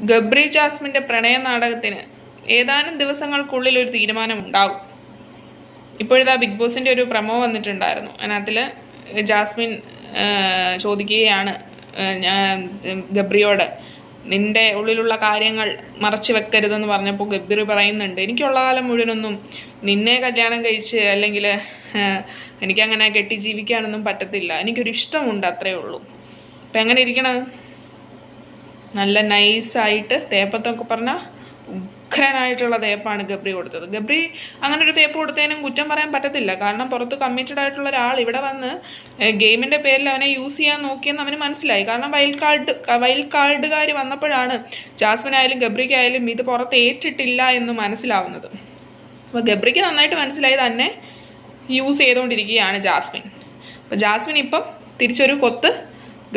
ഗബ്രി ജാസ്മിന്റെ പ്രണയ നാടകത്തിന് ഏതാനും ദിവസങ്ങൾക്കുള്ളിൽ ഒരു തീരുമാനം ഉണ്ടാകും ഇപ്പോഴിതാ ബിഗ് ബോസിന്റെ ഒരു പ്രമോ വന്നിട്ടുണ്ടായിരുന്നു. അതിനകത്തിൽ ജാസ്മിൻ ചോദിക്കുകയാണ് ഞാൻ ഗബ്രിയോട് നിന്റെ ഉള്ളിലുള്ള കാര്യങ്ങൾ മറച്ചു വെക്കരുതെന്ന് പറഞ്ഞപ്പോൾ ഗബ്രി പറയുന്നുണ്ട്. എനിക്കുള്ള കാലം മുഴുവനൊന്നും നിന്നെ കല്യാണം കഴിച്ച് അല്ലെങ്കിൽ എനിക്കങ്ങനെ കെട്ടി ജീവിക്കാനൊന്നും പറ്റത്തില്ല. എനിക്കൊരു ഇഷ്ടമുണ്ട് അത്രേ ഉള്ളൂ. അപ്പം എങ്ങനെ ഇരിക്കണം നല്ല നൈസായിട്ട് തേപ്പത്തൊക്കെ പറഞ്ഞാൽ ഉഗ്രനായിട്ടുള്ള തേപ്പാണ് ഗബ്രി കൊടുത്തത്. ഗബ്രി അങ്ങനെ ഒരു തേപ്പ് കൊടുത്തതിനും കുറ്റം പറയാൻ പറ്റത്തില്ല. കാരണം പുറത്ത് കമ്മിറ്റഡ് ആയിട്ടുള്ള ഒരാൾ ഇവിടെ വന്ന് ഗെയിമിന്റെ പേരിൽ അവനെ യൂസ് ചെയ്യാൻ നോക്കിയെന്ന് അവന് മനസ്സിലായി. കാരണം വൈൽഡ് കാർഡ് വൈൽഡ് കാർഡുകാർ വന്നപ്പോഴാണ് ജാസ്മിനായാലും ഗബ്രിക്കായാലും ഇത് പുറത്ത് ഏറ്റിട്ടില്ല എന്ന് മനസ്സിലാവുന്നത്. അപ്പോൾ ഗബ്രിക്ക് നന്നായിട്ട് മനസ്സിലായി തന്നെ യൂസ് ചെയ്തുകൊണ്ടിരിക്കുകയാണ് ജാസ്മിൻ. അപ്പോൾ ജാസ്മിൻ ഇപ്പം തിരിച്ചൊരു കൊത്ത്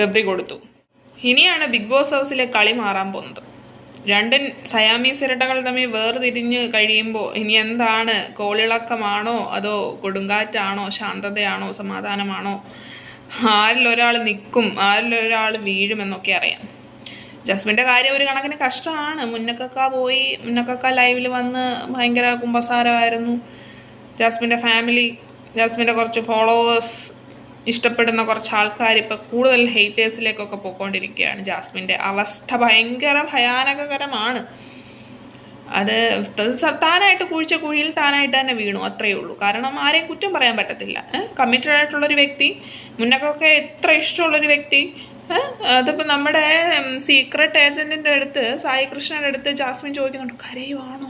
ഗബ്രി കൊടുത്തു. ഇനിയാണ് ബിഗ് ബോസ് ഹൗസിലെ കളി മാറാൻ പോകുന്നത്. രണ്ട് സയാമീസ് ഇരട്ടകൾ തമ്മിൽ വേർതിരിഞ്ഞ് കഴിയുമ്പോൾ ഇനി എന്താണ്? കോളിളക്കമാണോ? അതോ കൊടുങ്കാറ്റാണോ? ശാന്തതയാണോ? സമാധാനമാണോ? ആരിലൊരാൾ നിൽക്കും? ആരിലൊരാൾ വീഴുമെന്നൊക്കെ അറിയാം. ജസ്മിന്റെ കാര്യം ഒരു കണക്കിന് കഷ്ടമാണ്. മുന്നക്കക്ക പോയി മുന്നക്കക്ക ലൈവിൽ വന്ന് ഭയങ്കര കുമ്പസാരമായിരുന്നു. ജാസ്മിന്റെ ഫാമിലി ജാസ്മിന്റെ കുറച്ച് ഫോളോവേഴ്സ് ഇഷ്ടപ്പെടുന്ന കുറച്ച് ആൾക്കാർ ഇപ്പം കൂടുതൽ ഹെയ്റ്റേഴ്സിലേക്കൊക്കെ പോയിക്കൊണ്ടിരിക്കുകയാണ്. ജാസ്മിന്റെ അവസ്ഥ ഭയങ്കര ഭയാനകകരമാണ്. അത് താനായിട്ട് കുഴിച്ച കുഴിയിൽ താനായിട്ട് തന്നെ വീണു അത്രയേ ഉള്ളൂ. കാരണം ആരെയും കുറ്റം പറയാൻ പറ്റത്തില്ല. കമ്മിറ്റഡ് ആയിട്ടുള്ളൊരു വ്യക്തി മുന്നൊക്കെ എത്ര ഇഷ്ടമുള്ളൊരു വ്യക്തി? അതിപ്പോൾ നമ്മുടെ സീക്രട്ട് ഏജന്റിന്റെ അടുത്ത് സായി കൃഷ്ണന്റെ അടുത്ത് ജാസ്മിൻ ചോദിക്കുന്നുണ്ട് കരയുവാണോ?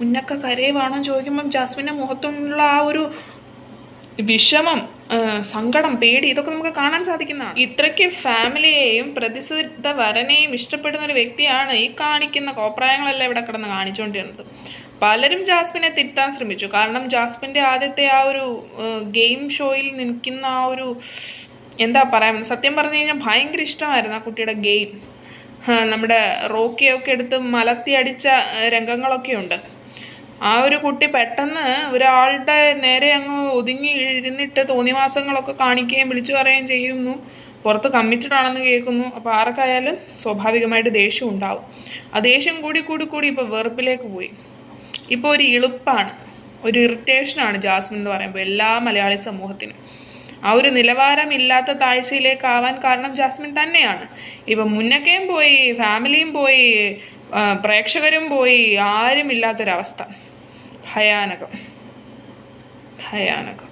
മുന്നൊക്കെ കരയുവാണോ ചോദിക്കുമ്പം ജാസ്മിന്റെ മുഖത്തുള്ള ആ ഒരു വിഷമം സങ്കടം പേടി ഇതൊക്കെ നമുക്ക് കാണാൻ സാധിക്കുന്നതാണ്. ഇത്രയ്ക്ക് ഫാമിലിയെയും പ്രതിസുദ്ധ വരനെയും ഇഷ്ടപ്പെടുന്ന ഒരു വ്യക്തിയാണ് ഈ കാണിക്കുന്ന കോപ്രായങ്ങളെല്ലാം ഇവിടെ കിടന്ന് കാണിച്ചുകൊണ്ടിരുന്നത്. പലരും ജാസ്മിനെ തിരുത്താൻ ശ്രമിച്ചു. കാരണം ജാസ്മിന്റെ ആദ്യത്തെ ആ ഒരു ഗെയിം ഷോയിൽ നിൽക്കുന്ന ആ ഒരു എന്താ പറയാ സത്യം പറഞ്ഞു കഴിഞ്ഞാൽ ഭയങ്കര ഇഷ്ടമായിരുന്നു ആ കുട്ടിയുടെ ഗെയിം. നമ്മുടെ റോക്കിയൊക്കെ എടുത്ത് മലത്തി അടിച്ച രംഗങ്ങളൊക്കെ ഉണ്ട് ആ ഒരു കുട്ടി പെട്ടെന്ന് ഒരാളുടെ നേരെ അങ്ങ് ഒതുങ്ങി ഇരുന്നിട്ട് തോന്നിവാസങ്ങളൊക്കെ കാണിക്കുകയും വിളിച്ചു പറയുകയും ചെയ്യുന്നു. പുറത്ത് കമ്മിറ്റഡ് ആണെന്ന് കേൾക്കുന്നു. അപ്പോൾ ആർക്കായാലും സ്വാഭാവികമായിട്ട് ദേഷ്യം ഉണ്ടാവും. ആ ദേഷ്യം കൂടി കൂടി കൂടി ഇപ്പോൾ വെറുപ്പിലേക്ക് പോയി. ഇപ്പോൾ ഒരു ഇളുപ്പാണ്. ഒരു ഇറിറ്റേഷനാണ് ജാസ്മിൻ എന്ന് പറയുമ്പോൾ എല്ലാ മലയാളി സമൂഹത്തിനും. ആ ഒരു നിലവാരമില്ലാത്ത താഴ്ചയിലേക്കാവാൻ കാരണം ജാസ്മിൻ തന്നെയാണ്. ഇപ്പം മുന്നക്കയും പോയി ഫാമിലിയും പോയി പ്രേക്ഷകരും പോയി ആരും ഇല്ലാത്തൊരവസ്ഥ ഭയാനകം ഭയാനകം